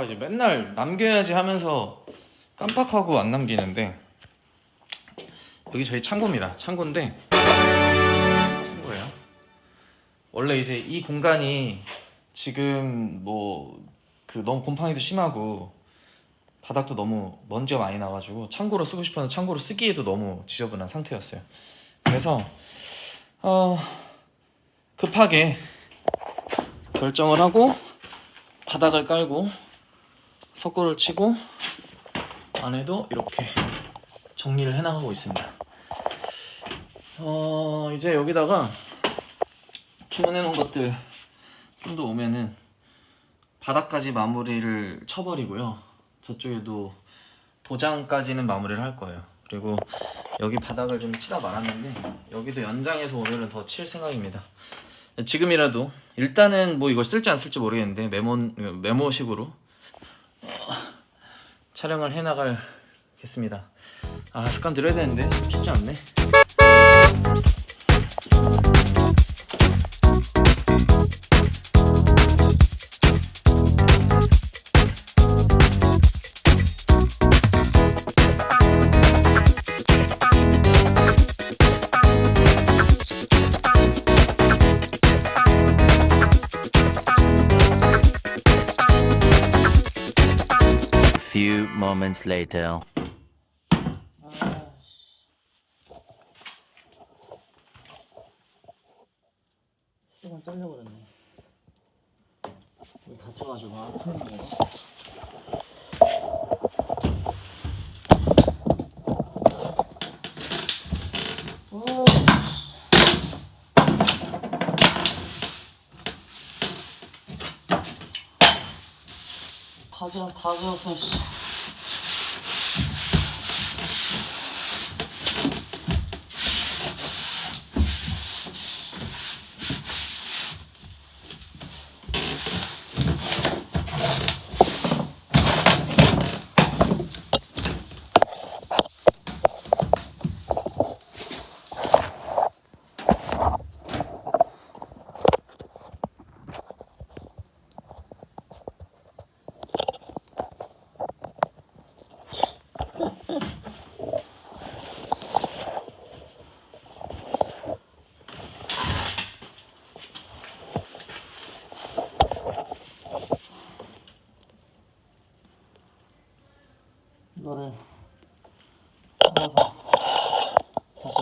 아 이제 맨날 남겨야지 하면서 깜빡하고 안 남기는데 여기 저희 창고입니다. 창고인데 창고예요. 원래 이제 이 공간이 지금 뭐 그 너무 곰팡이도 심하고 바닥도 너무 먼지가 많이 나가지고 창고로 쓰고 싶었는데 창고로 쓰기에도 너무 지저분한 상태였어요. 그래서 어 급하게 결정을 하고 바닥을 깔고 석고를 치고 안에도 이렇게 정리를 해나가고 있습니다. 어 이제 여기다가 주문해 놓은 것들 좀 더 오면은 바닥까지 마무리를 쳐버리고요. 저쪽에도 도장까지는 마무리를 할 거예요. 그리고 여기 바닥을 좀 치다 말았는데 여기도 연장해서 오늘은 더 칠 생각입니다. 지금이라도 일단은 뭐 이걸 쓸지 안 쓸지 모르겠는데 메모 메모식으로 어, 촬영을 해 나가겠습니다. 아 습관 들여야 되는데 쉽지 않네. Moments later. 시간 잘려버렸네.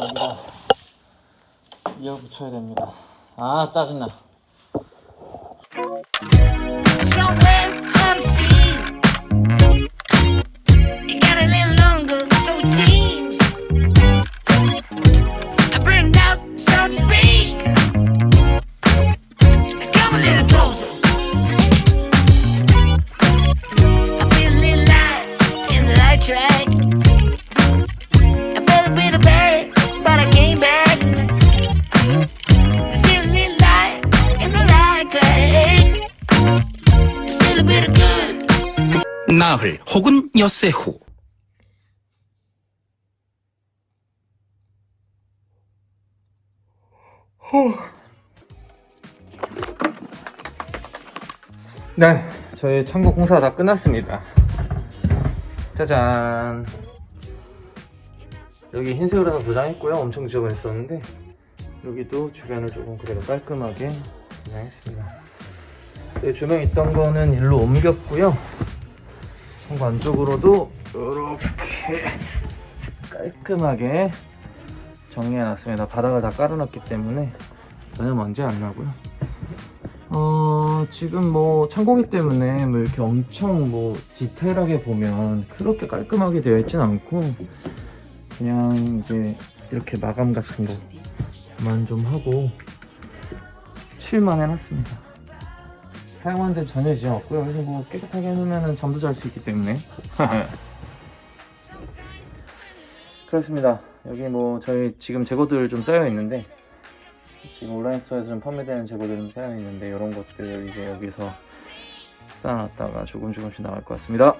여기다 이어 붙여야 됩니다. 아 짜증나. 나흘 혹은 엿새 후 네, 저희 창고 공사 다 끝났습니다. 짜잔. 여기 흰색으로 다 도장했고요. 엄청 지저분했었는데 여기도 주변을 조금 그래도 깔끔하게 도장했습니다. 네, 조명 있던 거는 일로 옮겼고요. 창고 안쪽으로도 이렇게 깔끔하게 정리해놨습니다. 바닥을 다 깔아놨기 때문에 전혀 먼지 안 나고요. 어, 지금 뭐 창고기 때문에 뭐 이렇게 엄청 뭐 디테일하게 보면 그렇게 깔끔하게 되어 있진 않고 그냥 이제 이렇게 마감 같은 거만 좀 하고 칠만 해놨습니다. 사용한 데 전혀 지장 없고요. 그래서 뭐 깨끗하게 해놓으면 잠도 잘 수 있기 때문에 그렇습니다. 여기 뭐 저희 지금 재고들 좀 쌓여 있는데 지금 온라인 스토어에서 좀 판매되는 재고들이 좀 쌓여 있는데 이런 것들 이제 여기서 쌓아놨다가 조금 조금씩 나갈 것 같습니다.